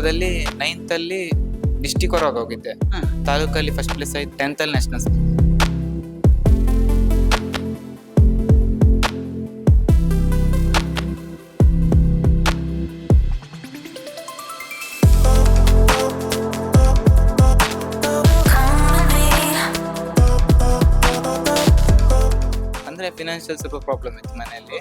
ಯೋಗದಲ್ಲಿ ನೈನ್ತ್ ಅಲ್ಲಿ ಡಿಸ್ಟಿಕ್ ಹೊರಗೆ ಹೋಗಿದ್ದೆ. ತಾಲೂಕಲ್ಲಿ ಫಸ್ಟ್ ಪ್ಲೇಸ್ ಆಯ್ತು ಟೆಂತ್ ಅಲ್ಲಿ ನ್ಯಾಷನಲ್ಸ್ ಅಂದ್ರೆ ಫಿನಾನ್ಷಿಯಲ್ ಸ್ವಲ್ಪ ಪ್ರಾಬ್ಲಮ್ ಇತ್ತು ಮನೆಯಲ್ಲಿ.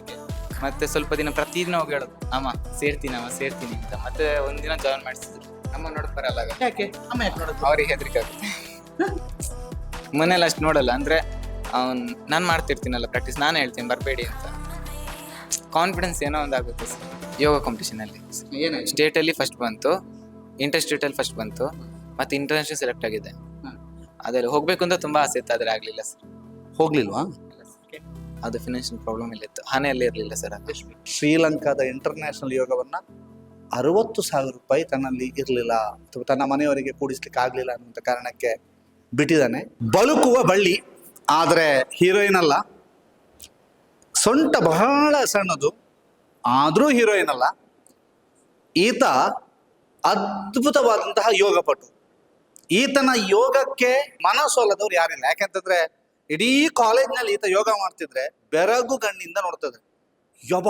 ಮತ್ತೆ ಸ್ವಲ್ಪ ದಿನ ಪ್ರತಿದಿನ ಹೋಗಿ ಹೇಳೋದು ಅಮ್ಮ ಸೇರ್ತೀನಿ ಅಮ್ಮ ಸೇರ್ತೀನಿ ಅಂತ. ಮತ್ತೆ ಒಂದಿನ ಜಾಯಿನ್ ಮಾಡಿಸಿದ್ರು. ಅಮ್ಮ ನೋಡಕ್ ಬರಲ್ಲ ಆಗ. ಯಾಕೆ? ಅಮ್ಮ ಯಾಕೆ ನೋಡೋದು? ಅವ್ರಿಗೆ ಹೆದರಿಕೆ ಆಗುತ್ತೆ ಮನೇಲಿ ಅಷ್ಟು ನೋಡಲ್ಲ ಅಂದ್ರೆ ಅವ್ನ್ ನಾನು ಮಾಡ್ತಿರ್ತೀನಲ್ಲ ಪ್ರಾಕ್ಟೀಸ್ ನಾನು ಹೇಳ್ತೀನಿ ಬರಬೇಡಿ ಅಂತ. ಕಾನ್ಫಿಡೆನ್ಸ್ ಏನೋ ಒಂದು ಆಗುತ್ತೆ ಸರ್ ಯೋಗ ಕಾಂಪಿಟೇಷನ್ ಅಲ್ಲಿ. ಏನಾಯ್ತು ಸ್ಟೇಟ್ ಅಲ್ಲಿ ಫಸ್ಟ್ ಬಂತು ಇಂಟರ್ ಸ್ಟೇಟ್ ಅಲ್ಲಿ ಫಸ್ಟ್ ಬಂತು ಮತ್ತೆ ಇಂಟರ್ನ್ಯಾಷನಲ್ ಸೆಲೆಕ್ಟ್ ಆಗಿದೆ. ಅದರಲ್ಲಿ ಅದ್ರಲ್ಲಿ ಹೋಗ್ಬೇಕು ಅಂತ ತುಂಬಾ ಆಸೆ ಇತ್ತು ಆದ್ರೆ ಆಗ್ಲಿಲ್ಲ ಸರ್. ಹೋಗ್ಲಿಲ್ವಾ? ಅದು ಫಿನಾನ್ಷಿಯಲ್ ಪ್ರಾಬ್ಲಮ್ ಇಲ್ಲ ಇತ್ತು. ಹಣೆಯಲ್ಲಿ ಇರಲಿಲ್ಲ ಸರ್ ಶ್ರೀಲಂಕಾದ ಇಂಟರ್ನ್ಯಾಷನಲ್ ಯೋಗವನ್ನ ಅರವತ್ತು ಸಾವಿರ ರೂಪಾಯಿ ತನ್ನಲ್ಲಿ ಇರಲಿಲ್ಲ. ಅಥವಾ ತನ್ನ ಮನೆಯವರಿಗೆ ಕೂಡಿಸ್ಲಿಕ್ಕೆ ಆಗಲಿಲ್ಲ ಅನ್ನುವಂಥ ಕಾರಣಕ್ಕೆ ಬಿಟ್ಟಿದ್ದಾನೆ. ಬಳುಕುವ ಬಳ್ಳಿ. ಆದರೆ ಹೀರೋಯಿನ್ ಅಲ್ಲ. ಸೊಂಟ ಬಹಳ ಸಣ್ಣದು. ಆದರೂ ಹೀರೋಯಿನ್ ಅಲ್ಲ. ಈತ ಅದ್ಭುತವಾದಂತಹ ಯೋಗಪಟು. ಈತನ ಯೋಗಕ್ಕೆ ಮನಸೋಲದವ್ರು ಯಾರಿಲ್ಲ. ಯಾಕೆಂತಂದ್ರೆ ಇಡೀ ಕಾಲೇಜ್ನಲ್ಲಿ ಈತ ಯೋಗ ಮಾಡ್ತಿದ್ರೆ ಬೆರಗು ಗಣ್ಣಿಂದ ನೋಡ್ತದೆ. ಯಬ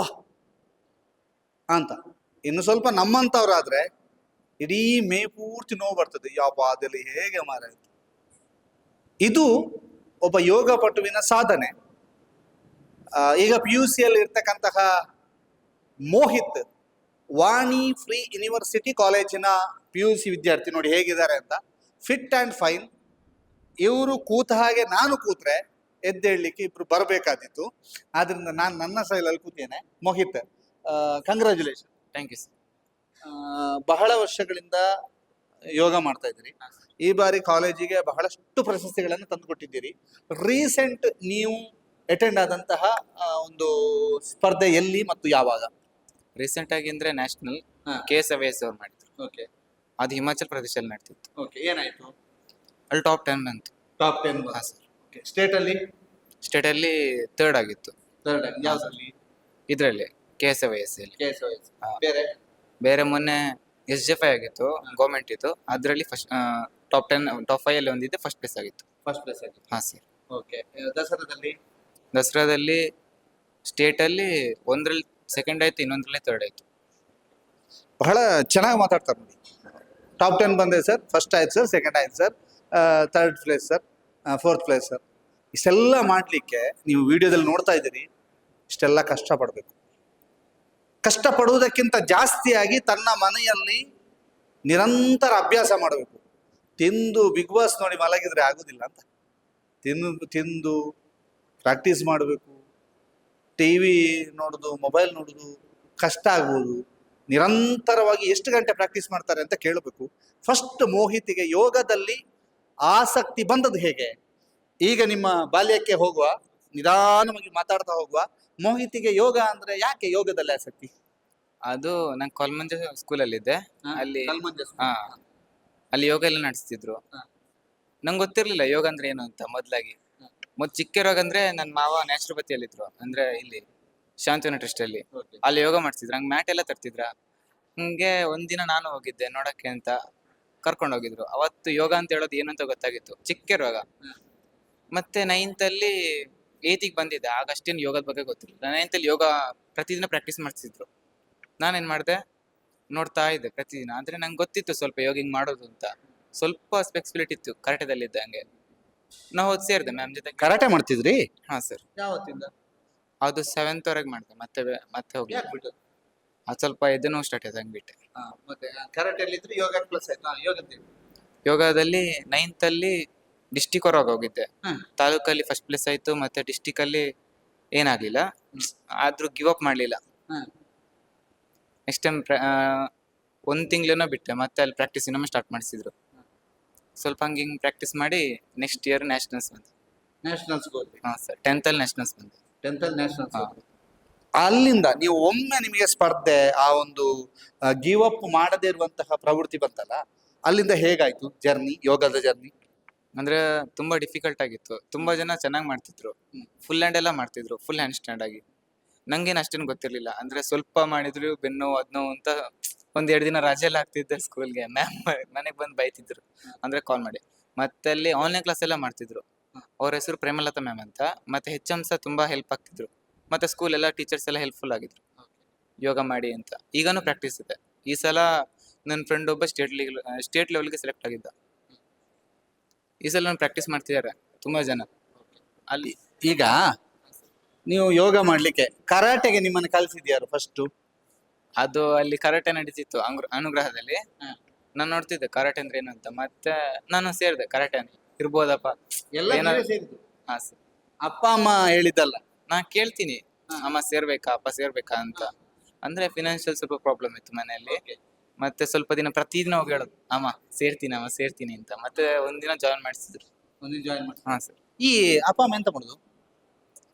ಅಂತ. ಇನ್ನು ಸ್ವಲ್ಪ ನಮ್ಮಂಥವ್ರಾದ್ರೆ ಇಡೀ ಮೇ ಪೂರ್ತಿ ನೋವು ಬರ್ತದೆ. ಯಬ್ಬ ಅದಲ್ಲಿ ಹೇಗೆ ಮಾರ ಇದು ಒಬ್ಬ ಯೋಗ ಪಟುವಿನ ಸಾಧನೆ. ಈಗ ಪಿ ಯು ಸಿಯಲ್ಲಿ ಇರ್ತಕ್ಕಂತಹ ಮೋಹಿತ್ ವಾಣಿ ಫ್ರೀ ಯೂನಿವರ್ಸಿಟಿ ಕಾಲೇಜಿನ ಪಿ ಯು ಸಿ ವಿದ್ಯಾರ್ಥಿ ನೋಡಿ ಹೇಗಿದ್ದಾರೆ ಅಂತ. ಫಿಟ್ ಆ್ಯಂಡ್ ಫೈನ್ ಇವರು ಕೂತ ಹಾಗೆ ನಾನು ಕೂತ್ರೆ ಎದ್ದೇಳಲಿಕ್ಕೆ ಇಬ್ರು ಬರಬೇಕಾದಿತ್ತು. ಆದ್ರಿಂದ ನಾನು ನನ್ನ ಸೈಲಲ್ಲಿ ಕೂತೇನೆ. Mohit congratulation thank you sir ಬಹಳ ವರ್ಷಗಳಿಂದ ಯೋಗ ಮಾಡ್ತಾ ಇದ್ದೀರಿ. ಈ ಬಾರಿ ಕಾಲೇಜಿಗೆ ಬಹಳಷ್ಟು ಪ್ರಶಸ್ತಿಗಳನ್ನು ತಂದುಕೊಟ್ಟಿದ್ದೀರಿ. ರೀಸೆಂಟ್ ನೀವು ಅಟೆಂಡ್ ಆದಂತಹ ಒಂದು ಸ್ಪರ್ಧೆ ಎಲ್ಲಿ ಮತ್ತು ಯಾವಾಗ? ರೀಸೆಂಟ್ ಆಗಿ ಅಂದ್ರೆ ನ್ಯಾಷನಲ್. ಕೆ ಎಸ್ ಅವರು ಅವ್ರು ಮಾಡಿದ್ರು. ಓಕೆ ಅದು ಹಿಮಾಚಲ್ ಪ್ರದೇಶದಲ್ಲಿ ನಡ್ತಿತ್ತು. ಓಕೆ ಏನಾಯ್ತು? ಅಲ್ಲಿ ಟಾಪ್ ಟೆನ್ ಬಂತು ಟಾಪ್ ಟೆನ್ ಹಾ ಸರ್ ಸ್ಟೇಟ್ ಅಲ್ಲಿ? ಸ್ಟೇಟ್ ಅಲ್ಲಿ ಥರ್ಡ್ ಆಗಿತ್ತು. ಥರ್ಡ್ ಯಾವ್ದ್ರಲ್ಲಿ? ಇದರಲ್ಲಿ ಕೆ ಎಸ್ ಎಸ್ ಅಲ್ಲಿ. ಕೆ ಎಸ್ ಹಾ. ಬೇರೆ? ಬೇರೆ ಮೊನ್ನೆ ಎಸ್ ಜೆ ಫೈ ಆಗಿತ್ತು ಗೌರ್ಮೆಂಟ್ ಇತ್ತು ಅದರಲ್ಲಿ first top ten top five ಅಲ್ಲಿ ಒಂದಿದೆ ಫಸ್ಟ್ ಪ್ಲೇಸ್ ಆಗಿತ್ತು. ಫಸ್ಟ್ ಪ್ಲೇಸ್ ಆಗಿತ್ತು. ಹಾ ಸರ್ ಓಕೆ ದಸರಾದಲ್ಲಿ? ದಸರಾದಲ್ಲಿ ಸ್ಟೇಟ್ ಅಲ್ಲಿ ಒಂದ್ರಲ್ಲಿ ಸೆಕೆಂಡ್ ಆಯ್ತು ಇನ್ನೊಂದರಲ್ಲಿ ಥರ್ಡ್ ಆಯ್ತು. ಬಹಳ ಚೆನ್ನಾಗಿ ಮಾತಾಡ್ತಾರೆ ನೋಡಿ. ಟಾಪ್ ಟೆನ್ ಬಂದಿದೆ ಸರ್ ಫಸ್ಟ್ ಆಯ್ತು ಸರ್ ಸೆಕೆಂಡ್ ಆಯ್ತು sir third place sir fourth place sir ಇಷ್ಟೆಲ್ಲ ಮಾಡಲಿಕ್ಕೆ ನೀವು ವಿಡಿಯೋದಲ್ಲಿ ನೋಡ್ತಾ ಇದ್ದೀರಿ. ಇಷ್ಟೆಲ್ಲ ಕಷ್ಟಪಡಬೇಕು. ಕಷ್ಟಪಡುವುದಕ್ಕಿಂತ ಜಾಸ್ತಿಯಾಗಿ ತನ್ನ ಮನೆಯಲ್ಲಿ ನಿರಂತರ ಅಭ್ಯಾಸ ಮಾಡಬೇಕು. ತಿಂದು ಬಿಗ್ ಬಾಸ್ ನೋಡಿ ಮಲಗಿದ್ರೆ ಆಗೋದಿಲ್ಲ ಅಂತ. ತಿಂದು ತಿಂದು ಪ್ರಾಕ್ಟೀಸ್ ಮಾಡಬೇಕು. ಟಿ ವಿ ನೋಡೋದು ಮೊಬೈಲ್ ನೋಡೋದು, ಕಷ್ಟ ಆಗ್ಬೋದು ನಿರಂತರವಾಗಿ ಎಷ್ಟು ಗಂಟೆ ಪ್ರಾಕ್ಟೀಸ್ ಮಾಡ್ತಾರೆ ಅಂತ ಕೇಳಬೇಕು. ಫಸ್ಟ್ ಮೋಹಿತಿಗೆ ಯೋಗದಲ್ಲಿ ಆಸಕ್ತಿ ಬಂದದ್ದು ಹೇಗೆ? ಈಗ ನಿಮ್ಮ ಬಾಲ್ಯಕ್ಕೆ ಹೋಗುವ ನಿಧಾನವಾಗಿ ಮಾತಾಡ್ತಾ ಹೋಗುವ ಮೋಹಿತಿಗೆ ಯೋಗ ಅಂದ್ರೆ ಯಾಕೆ ಯೋಗದಲ್ಲಿ ಆಸಕ್ತಿ? ಅದು ನಾನು ಕೊಲ್ಮಂಜ ಸ್ಕೂಲಲ್ಲಿ ಇದ್ದೆ. ಅಲ್ಲಿ ಹಾ ಅಲ್ಲಿ ಯೋಗ ಎಲ್ಲ ನಡೆಸ್ತಿದ್ರು. ನಂಗೆ ಗೊತ್ತಿರ್ಲಿಲ್ಲ ಯೋಗ ಅಂದ್ರೆ ಏನು ಅಂತ ಮೊದ್ಲಾಗಿ. ಮತ್ತೆ ಮೊದ್ ಚಿಕ್ಕಿರುವಾಗ ಅಂದ್ರೆ ನನ್ನ ಮಾವ ನ್ಯಾಚುರೋಪತಿಯಲ್ಲಿದ್ರು. ಅಂದ್ರೆ ಇಲ್ಲಿ ಶಾಂತಿವನ ಟ್ರಸ್ಟ್ ಅಲ್ಲಿ. ಅಲ್ಲಿ ಯೋಗ ಮಾಡ್ತಿದ್ರು ಹಂಗೆ ಮ್ಯಾಟ್ ಎಲ್ಲ ತರ್ತಿದ್ರ? ಹಂಗೆ ಒಂದಿನ ನಾನು ಹೋಗಿದ್ದೆ ನೋಡಕ್ಕೆ ಅಂತ. ಕರ್ಕೊಂಡು ಹೋಗಿದ್ರು ಅವತ್ತು ಯೋಗ ಅಂತ ಹೇಳೋದು ಏನಂತ ಗೊತ್ತಾಗಿತ್ತು? ಚಿಕ್ಕಿರುವಾಗ. ಮತ್ತೆ ನೈನ್ತ್ ಅಲ್ಲಿ ಏತಿಗೆ ಬಂದಿದ್ದೆ. ಆಗ ಅಷ್ಟೇನು ಯೋಗದ ಬಗ್ಗೆ ಗೊತ್ತಿಲ್ಲ ನೈನ್ತ್ ಅಲ್ಲಿ ಯೋಗ ಪ್ರತಿದಿನ ಪ್ರಾಕ್ಟೀಸ್ ಮಾಡ್ತಿದ್ರು. ನಾನೇನ್ ಮಾಡಿದೆ? ನೋಡ್ತಾ ಇದ್ದೆ ಪ್ರತಿದಿನ. ಅಂದ್ರೆ ನಂಗೆ ಗೊತ್ತಿತ್ತು ಸ್ವಲ್ಪ ಯೋಗ ಹಿಂಗ್ ಮಾಡೋದು ಅಂತ. ಸ್ವಲ್ಪ ಸ್ಪೆಕ್ಸಿಬಿಲಿಟಿ ಇತ್ತು ಕರಾಟೆದಲ್ಲಿದ್ದಂಗೆ. ಹಂಗೆ ನಾವು ಹೋದ್ ಸೇರಿದೆ ಮ್ಯಾಮ್ ಜೊತೆ ಕರಾಟೆ ಮಾಡ್ತಿದ್ರಿ? ಹಾ ಸರ್. ಯಾವತ್ತಿಂದ? ಅದು ಸೆವೆಂತ್ ವರೆಗೆ ಮಾಡಿದೆ ಮತ್ತೆ ಬೆ- ಮತ್ತೆ ಹೋಗಿ ಬಿಟ್ಟು? ಅದು ಸ್ವಲ್ಪ ನೋವು ಸ್ಟಾರ್ಟ್ ಆಯ್ತು ಹಂಗೆ ಬಿಟ್ಟೆ. ಮತ್ತೆ ಕರಾಟೆಯಲ್ಲಿ ಇದ್ರೆ ಯೋಗ ಪ್ಲಸ್ ಆಯ್ತು? ಯೋಗದ ಯೋಗದಲ್ಲಿ ನೈನ್ತ್ ಅಲ್ಲಿ ಡಿಸ್ಟಿಕ್ ಹೊರಗೆ ಹೋಗಿದ್ದೆ. ಹ್ಮ್. ತಾಲೂಕಲ್ಲಿ ಫಸ್ಟ್ ಪ್ಲೇಸ್ ಆಯ್ತು ಮತ್ತೆ ಡಿಸ್ಟಿಕ್ ಅಲ್ಲಿ ಏನಾಗ್ಲಿಲ್ಲ. ಆದ್ರೂ ಗಿವ್ ಅಪ್ ಮಾಡ್ಲಿಲ್ಲ. ಹ್ಮ್. ನೆಕ್ಸ್ಟ್ ಟೈಮ್ ಒಂದ್ ತಿಂಗಳೇನೋ ಬಿಟ್ಟೆ ಮತ್ತೆ ಅಲ್ಲಿ ಪ್ರಾಕ್ಟೀಸ್ ಇನ್ನೊಮ್ಮೆ ಸ್ಟಾರ್ಟ್ ಮಾಡಿಸಿದ್ರು. ಸ್ವಲ್ಪ ಹಂಗೆ ಹಿಂಗೆ ಪ್ರಾಕ್ಟೀಸ್ ಮಾಡಿ ನೆಕ್ಸ್ಟ್ ಇಯರ್ ನ್ಯಾಷನಲ್ಸ್ ಬಂದೆ. ನ್ಯಾಷನಲ್ಸ್ ಹಾ ಸರ್ ಟೆಂತ್ ಅಲ್ಲಿ ನ್ಯಾಷನಲ್ಸ್ ಬಂದೆ. ಟೆಂತ್ ಅಲ್ಲಿ ನ್ಯಾಷನಲ್ಸ್ ಹಾ. ಅಲ್ಲಿಂದ ನೀವು ಒಮ್ಮೆ ನಿಮಗೆ ಸ್ಪರ್ಧೆ ಆ ಒಂದು ಗಿವ್ ಅಪ್ ಮಾಡದೇ ಇರುವಂತಹ ಪ್ರವೃತ್ತಿ ಬಂತಲ್ಲ ಅಲ್ಲಿಂದ ಹೇಗಾಯ್ತು ಜರ್ನಿ ಯೋಗದ ಜರ್ನಿ ಅಂದ್ರೆ ತುಂಬಾ ಡಿಫಿಕಲ್ಟ್ ಆಗಿತ್ತು. ತುಂಬಾ ಜನ ಚೆನ್ನಾಗಿ ಮಾಡ್ತಿದ್ರು. ಫುಲ್ ಹ್ಯಾಂಡ್ ಎಲ್ಲ ಮಾಡ್ತಿದ್ರು. ಫುಲ್ ಹ್ಯಾಂಡ್ ಸ್ಟ್ಯಾಂಡ್ ಆಗಿ. ನಂಗೇನು ಅಷ್ಟೇನು ಗೊತ್ತಿರ್ಲಿಲ್ಲ. ಅಂದ್ರೆ ಸ್ವಲ್ಪ ಮಾಡಿದ್ರು ಬೆನ್ನು ಅದ್ನೋ ಅಂತ ಒಂದ್ ಎರಡು ದಿನ ರಜೆ ಎಲ್ಲ ಆಗ್ತಿದ್ದೆ ಸ್ಕೂಲ್ಗೆ ಮ್ಯಾಮ್ ಮನೆಗೆ ಬಂದು ಬೈತಿದ್ರು. ಅಂದ್ರೆ ಕಾಲ್ ಮಾಡಿ. ಮತ್ತೆ ಅಲ್ಲಿ ಆನ್ಲೈನ್ ಕ್ಲಾಸ್ ಎಲ್ಲ ಮಾಡ್ತಿದ್ರು. ಅವ್ರ ಹೆಸರು ಪ್ರೇಮಲತಾ ಮ್ಯಾಮ್ ಅಂತ. ಮತ್ತೆ ಹೆಚ್ ಸಹ ತುಂಬಾ ಹೆಲ್ಪ್ ಆಗ್ತಿದ್ರು. ಮತ್ತೆ ಸ್ಕೂಲ್ ಎಲ್ಲ ಟೀಚರ್ಸ್ ಎಲ್ಲ ಹೆಲ್ಪ್ಫುಲ್ ಆಗಿದ್ರು. ಯೋಗ ಮಾಡಿ ಅಂತ. ಈಗನೂ ಪ್ರಾಕ್ಟೀಸ್ ಇದೆ. ಈ ಸಲ ನನ್ನ ಫ್ರೆಂಡ್ ಒಬ್ಬ ಸ್ಟೇಟ್ ಲೀಗ್ ಸ್ಟೇಟ್ ಲೆವೆಲ್ಗೆ ಸೆಲೆಕ್ಟ್ ಆಗಿದ್ದ. ಈ ಸಲ ನಾನು ಪ್ರಾಕ್ಟೀಸ್ ಮಾಡ್ತಿದ್ದಾರೆ ತುಂಬಾ ಜನ. ಅಲ್ಲಿ ಈಗ ನೀವು ಯೋಗ ಮಾಡ್ಲಿಕ್ಕೆ ಕರಾಟೆಗೆ ನಿಮ್ಮನ್ನು ಕಲಿಸಿದ್ಯಾರು ಫಸ್ಟ್ ಅದು ಅಲ್ಲಿ ಕರಾಟೆ ನಡೀತಿತ್ತು ಅಂಗ್ರ ಅನುಗ್ರಹದಲ್ಲಿ. ನಾನು ನೋಡ್ತಿದ್ದೆ ಕರಾಟೆ ಅಂದ್ರೆ ಏನು ಅಂತ. ಮತ್ತೆ ನಾನು ಸೇರಿದೆ ಕರಾಟೆ ಇರ್ಬೋದಪ್ಪ. ಎಲ್ಲ ಏನಾದ್ರು- ಹಾ ಸರ್ ಅಪ್ಪ ಅಮ್ಮ ಹೇಳಿದ್ದಲ್ಲ. ನಾ ಕೇಳ್ತೀನಿ. ಅಮ್ಮ ಸೇರ್ಬೇಕಾ ಅಪ್ಪ ಸೇರ್ಬೇಕಾ ಅಂತ. ಅಂದ್ರೆ ಫಿನಾನ್ಷಿಯಲ್ ಸ್ವಲ್ಪ ಪ್ರಾಬ್ಲಮ್ ಇತ್ತು ಮನೆಯಲ್ಲಿ. ಮತ್ತೆ ಸ್ವಲ್ಪ ದಿನ ಪ್ರತಿದಿನ ಹೋಗಿ ಹೇಳೋದು ಅಮ್ಮ ಸೇರ್ತೀನಿ ಅಮ್ಮ ಸೇರ್ತೀನಿ ಅಂತ. ಮತ್ತೆ ಒಂದಿನ ಜಾಯಿನ್ ಮಾಡಿಸಿದ್ರು. ಒಂದಿನ ಜಾಯಿನ್ ಮಾಡಿ ಹಾ ಸರ್. ಈ ಅಪ್ಪ ಅಮ್ಮ ಎಂತ ಮಾಡುದು?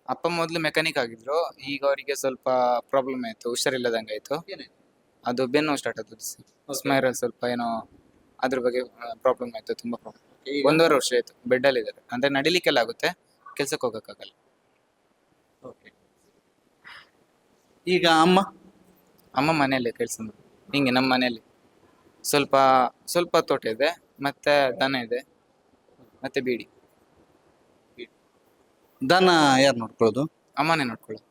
ಅಪ್ಪ ಮೊದಲು ಮೆಕ್ಯಾನಿಕ್ ಆಗಿದ್ರು. ಈಗ ಅವರಿಗೆ ಸ್ವಲ್ಪ ಪ್ರಾಬ್ಲಮ್ ಆಯ್ತು ಹುಷಾರಿಲ್ಲದಂಗೆ ಆಯ್ತು. ಅದು ಬೆನ್ನು ಸ್ಟಾರ್ಟ್ ಆದದ್ದು ಸ್ಮೈರಲ್ ಸ್ವಲ್ಪ ಏನೋ ಅದ್ರ ಬಗ್ಗೆ ಪ್ರಾಬ್ಲಮ್ ಆಯ್ತು ತುಂಬಾ ಪ್ರಾಬ್ಲಮ್ ಒಂದೂವರೆ ವರ್ಷ ಆಯ್ತು ಬೆಡ್ ಅಲ್ಲಿ ಇದ್ದಾರೆ ಅಂದ್ರೆ ನಡಿಲಿಕ್ಕೆಲ್ಲ ಆಗುತ್ತೆ ಕೆಲ್ಸಕ್ಕೆ ಹೋಗಕ್ಕಾಗಲ್ಲ. ಈಗ ಅಮ್ಮ? ಅಮ್ಮ ಮನೆಯಲ್ಲಿ ಕೆಲಸ ಹಿಂಗೆ ನಮ್ಮ ಮನೆಯಲ್ಲಿ. ಸ್ವಲ್ಪ ಸ್ವಲ್ಪ ತೋಟ ಇದೆ ಮತ್ತೆ ದನ ಇದೆ ಮತ್ತೆ ಬೀಡಿ. ದನ ಯಾರು ನೋಡ್ಕೊಳ್ಳೋದು? ಅಮ್ಮನೇ ನೋಡ್ಕೊಳ್ಳೋದು.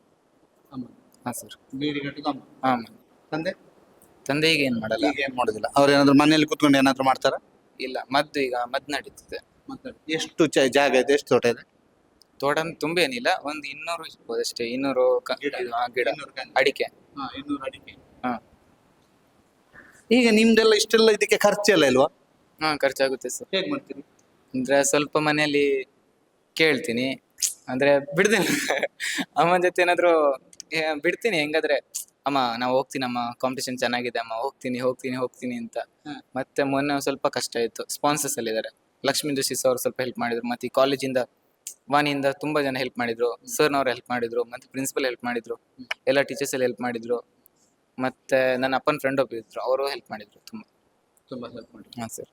ಅಮ್ಮ. ಹಾ ಸರ್. ಬೀಡಿ ಕಟ್ಟೋದು ಅಮ್ಮ. ಹಾ ಅಮ್ಮ. ತಂದೆ? ತಂದೆ ಈಗ ಏನ್ ಮಾಡಲ್ಲ. ಈಗ ಏನ್ ಮಾಡೋದಿಲ್ಲ. ಅವ್ರು ಏನಾದ್ರು ಮನೆಯಲ್ಲಿ ಕುತ್ಕೊಂಡು ಏನಾದ್ರು ಮಾಡ್ತಾರ? ಇಲ್ಲ ಮದ್ದು ಈಗ ಮದ್ದು ನಡೀತಿದೆ. ಎಷ್ಟು ಚ- ಜಾಗ ಇದೆ ಎಷ್ಟು ತೋಟ ಇದೆ? ತೋಟ ತುಂಬೇನಿಲ್ಲ ತುಂಬ ಏನಿಲ್ಲ ಒಂದು ಇನ್ನೂರು ಇರ್ಬೋದು ಅಷ್ಟೇ ಇನ್ನೂರು ಕ- ಗಿಡ? ಇದು, ಆ, ಗಿಡ ಇನ್ನೂರು. ಅಡಿಕೆ. ಇನ್ನೂರು ಅಡಿಕೆ. ಹಾ. ಈಗ ನಿಮ್ದೆಲ್ಲ ಇಷ್ಟೆಲ್ಲ ಇದಕ್ಕೆ ಖರ್ಚೆಲ್ಲ ಇಲ್ವಾ? ಹಾ ಖರ್ಚಾಗುತ್ತೆ ಸರ್. ಹೇಗ್ ಮಾಡ್ತೀರಿ? ಅಂದ್ರೆ ಸ್ವಲ್ಪ ಮನೆಯಲ್ಲಿ ಕೇಳ್ತೀನಿ ಅಂದ್ರೆ ಬಿಡ್ತೀನಿ. ಅಮ್ಮ ಜೊತೆ ಏನಾದ್ರು ಏ, ಬಿಡ್ತೀನಿ ಹೆಂಗಾದ್ರೆ ಅಮ್ಮ ನಾವು ಹೋಗ್ತೀನಿ ಅಮ್ಮ ಕಾಂಪಿಟೇಷನ್ ಚೆನ್ನಾಗಿದೆ ಅಮ್ಮ ಹೋಗ್ತೀನಿ ಹೋಗ್ತೀನಿ ಹೋಗ್ತೀನಿ ಅಂತ. ಹ್ಮ್. ಮತ್ತೆ ಮೊನ್ನೆ ಒಂದ್ ಸ್ವಲ್ಪ ಕಷ್ಟ ಇತ್ತು ಸ್ಪಾನ್ಸರ್ಸ್ ಅಲ್ಲಿ ಇದಾರೆ ಲಕ್ಷ್ಮೀ ಜೋಶಿ ಸರ್ ಸ್ವಲ್ಪ ಹೆಲ್ಪ್ ಮಾಡಿದ್ರು ಮತ್ತೆ ಈ ಕಾಲೇಜಿಂದ ವಾಣಿಯಿಂದ ತುಂಬಾ ಜನ ಹೆಲ್ಪ್ ಮಾಡಿದ್ರು. ಸರ್ನವ್ರು ಹೆಲ್ಪ್ ಮಾಡಿದ್ರು ಮತ್ತೆ ಪ್ರಿನ್ಸಿಪಲ್ ಹೆಲ್ಪ್ ಮಾಡಿದ್ರು ಎಲ್ಲ ಟೀಚರ್ಸ್ ಎಲ್ಲ ಹೆಲ್ಪ್ ಮಾಡಿದ್ರು. ಮತ್ತೆ ನನ್ನ ಅಪ್ಪನ ಫ್ರೆಂಡ್ ಒಬ್ಬ ಇದ್ರು ಅವರು ಹೆಲ್ಪ್ ಮಾಡಿದ್ರು ತುಂಬಾ. ತುಂಬಾ ಹೆಲ್ಪ್ ಮಾಡಿದ್ರು. ಹಾ ಸರ್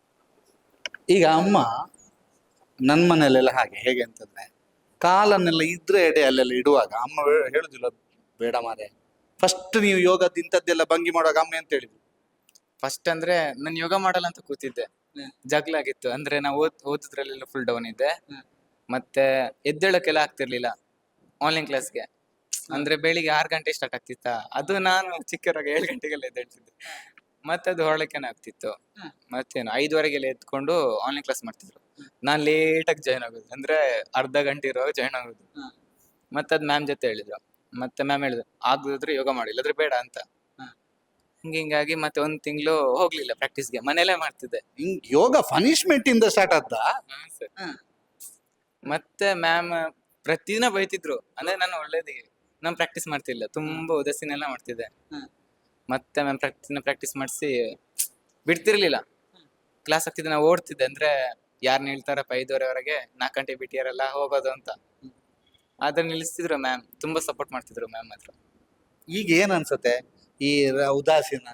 ಈಗ ಅಮ್ಮ ನನ್ನ ಮನೆಯಲ್ಲೆಲ್ಲ ಹಾಗೆ ಹೇಗೆ ಅಂತಂದ್ರೆ ಕಾಲನ್ನೆಲ್ಲ ಇದ್ರೆ ಎಡೆ ಅಲ್ಲೆಲ್ಲ ಇಡುವಾಗ ಅಮ್ಮ ಹೇ- ಹೇಳುದಿಲ್ಲ ಬೇಡ ಮಾರೆ. ಫಸ್ಟ್ ನೀವು ಯೋಗದ ಇಂಥದ್ದೆಲ್ಲ ಭಂಗಿ ಮಾಡುವಾಗ ಅಮ್ಮ ಅಂತ ಹೇಳಿದ್ರು? ಫಸ್ಟ್ ಅಂದ್ರೆ ನಾನು ಯೋಗ ಮಾಡಲ್ಲ ಅಂತ ಕೂತಿದ್ದೆ. ಜಗಳ ಆಗಿತ್ತು ಅಂದ್ರೆ ನಾವು ಓದ್ ಓದಿದ್ರಲ್ಲೆಲ್ಲ ಫುಲ್ ಡೌನ್ ಇದ್ದೆ. ಹ್ಮ್. ಮತ್ತೆ ಎದ್ದೇಳಕ್ಕೆಲ್ಲ ಆಗ್ತಿರ್ಲಿಲ್ಲ ಆನ್ಲೈನ್ ಕ್ಲಾಸ್ಗೆ ಅಂದ್ರೆ ಬೆಳಿಗ್ಗೆ ಆರು ಗಂಟೆ ಸ್ಟಾರ್ಟ್ ಆಗ್ತಿತ್ತ? ಅದು ನಾನು ಚಿಕ್ಕರಾಗ ಏಳು ಗಂಟೆಗೆಲ್ಲ ಎದ್ದೇಳ್ತಿದ್ದೆ. ಮತ್ತೆ ಅದು ಹೊರಳಕ್ಕೆನೆ ಆಗ್ತಿತ್ತು. ಹ್ಮ್. ಮತ್ತೇನು ಐದುವರೆಗೆಲ್ಲ ಎದ್ಕೊಂಡು ಆನ್ಲೈನ್ ಕ್ಲಾಸ್ ಮಾಡ್ತಿದ್ರು. ನಾನು ಲೇಟಾಗಿ ಜಾಯ್ನ್ ಆಗೋದು. ಅಂದ್ರೆ ಅರ್ಧ ಗಂಟೆ ಇರುವಾಗ ಜಾಯ್ನ್ ಆಗೋದು. ಮತ್ತೆ ಅದು ಮ್ಯಾಮ್ ಜೊತೆ ಹೇಳಿದ್ರು. ಮತ್ತೆ ಮ್ಯಾಮ್ ಹೇಳಿದ್ರು ಆಗದಿದ್ರೆ ಯೋಗ ಮಾಡಿ ಇಲ್ಲದ್ರೆ ಬೇಡ ಅಂತ. ಹಿಂಗ ಹಿಂಗೆ ಹಿಂಗಾಗಿ ಮತ್ತೆ ಒಂದ್ ತಿಂಗಳು ಹೋಗ್ಲಿಲ್ಲ ಪ್ರಾಕ್ಟೀಸ್ಗೆ ಮನೇಲೆ ಮಾಡ್ತಿದ್ದೆ. ಹಿಂಗ್ ಯೋಗ ಪನಿಷ್ಮೆಂಟ್ ಇಂದ ಸ್ಟಾರ್ಟ್ ಆದ್ದ ಹ್ಮ್. ಮತ್ತೆ ಮ್ಯಾಮ್ ಪ್ರತಿದಿನ ಬೈತಿದ್ರು. ಅಂದ್ರೆ ನಾನು ಒಳ್ಳೇದಿಗೆ ನಾನು ಪ್ರಾಕ್ಟೀಸ್ ಮಾಡ್ತಿಲ್ಲ. ತುಂಬಾ ಉದಾಸೀನೆಲ್ಲ ಮಾಡ್ತಿದ್ದೆ. ಮತ್ತೆ ಮ್ಯಾಮ್ ಪ್ರಾಕ್ಟೀಸ್ ಪ್ರಾಕ್ಟೀಸ್ ಮಾಡಿಸಿ ಬಿಡ್ತಿರ್ಲಿಲ್ಲ. ಕ್ಲಾಸ್ ಆಗ್ತಿದ್ದೆ ನಾವು ಓಡ್ತಿದ್ದೆ. ಅಂದ್ರೆ ಯಾರು ಹೇಳ್ತಾರಪ್ಪ ಐದುವರೆವರೆಗೆ ನಾಲ್ಕು ಗಂಟೆ ಬಿಟ್ಟಿಯಾರಲ್ಲ ಹೋಗೋದು ಅಂತ. ಆದ್ರೆ ನಿಲ್ಲಿಸ್ತಿದ್ರು ಮ್ಯಾಮ್ ತುಂಬಾ ಸಪೋರ್ಟ್ ಮಾಡ್ತಿದ್ರು ಮ್ಯಾಮ್ ಮಾತ್ರ ಈಗ ಏನ್ ಅನ್ಸುತ್ತೆ? ಈ ರ- ಉದಾಸೀನ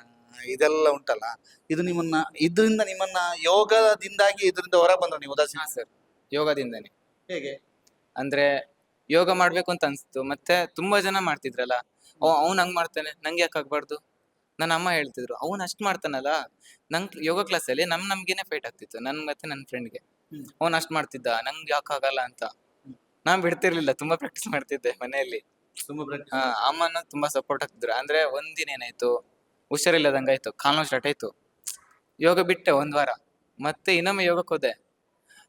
ಇದೆಲ್ಲ ಉಂಟಲ್ಲ? ಇದು ನಿಮ್ಮನ್ನ ಇದರಿಂದ ನಿಮ್ಮನ್ನ ಯೋಗದಿಂದಾಗಿ ಇದರಿಂದ ಹೊರ ಬಂದ ನೀವು ಉದಾಸೀನ? ಹಾ ಸರ್ ಯೋಗದಿಂದನೇ. ಹೇಗೆ? ಅಂದ್ರೆ ಯೋಗ ಮಾಡ್ಬೇಕು ಅಂತ ಅನ್ಸ್ತು. ಮತ್ತೆ ತುಂಬಾ ಜನ ಮಾಡ್ತಿದ್ರಲ್ಲ. ಓ ಅವ್ನ್ ಹಂಗ್ ಮಾಡ್ತಾನೆ. ನಂಗೆ ಯಾಕೆ ಆಗ್ಬಾರ್ದು? ನನ್ನ ಅಮ್ಮ ಹೇಳ್ತಿದ್ರು. ಅವ್ನ್ ಅಷ್ಟ್ ಮಾಡ್ತಾನಲ್ಲ. ನಂಗ್ ಯೋಗ ಕ್ಲಾಸ್ ಅಲ್ಲಿ ನಮ್ ನಮ್ಗೇನೆ ಫೈಟ್ ಆಗ್ತಿತ್ತು. ನನ್ ಮತ್ತೆ ನನ್ನ ಫ್ರೆಂಡ್ಗೆ. ಅವ್ನ್ ಅಷ್ಟ್ ಮಾಡ್ತಿದ್ದ. ನಂಗ್ ಯಾಕೆ ಆಗಲ್ಲ ಅಂತ. ನಾನ್ ಬಿಡ್ತಿರ್ಲಿಲ್ಲ. ತುಂಬಾ ಪ್ರಾಕ್ಟೀಸ್ ಮಾಡ್ತಿದ್ದೆ ಮನೆಯಲ್ಲಿ. ತುಂಬಾ ಆ, ಅಮ್ಮನ ತುಂಬಾ ಸಪೋರ್ಟ್ ಆಗ್ತಿದ್ರು. ಅಂದ್ರೆ ಒಂದಿನ ಏನಾಯ್ತು? ಹುಷಾರಿಲ್ಲದಂಗಾಯ್ತು ಕಾಲು ಸ್ಟಾರ್ಟ್ ಆಯ್ತು. ಯೋಗ ಬಿಟ್ಟೆ ಒಂದ್ ವಾರ. ಮತ್ತೆ ಇನ್ನೊಮ್ಮೆ ಯೋಗಕ್ಕೆ ಹೋದೆ.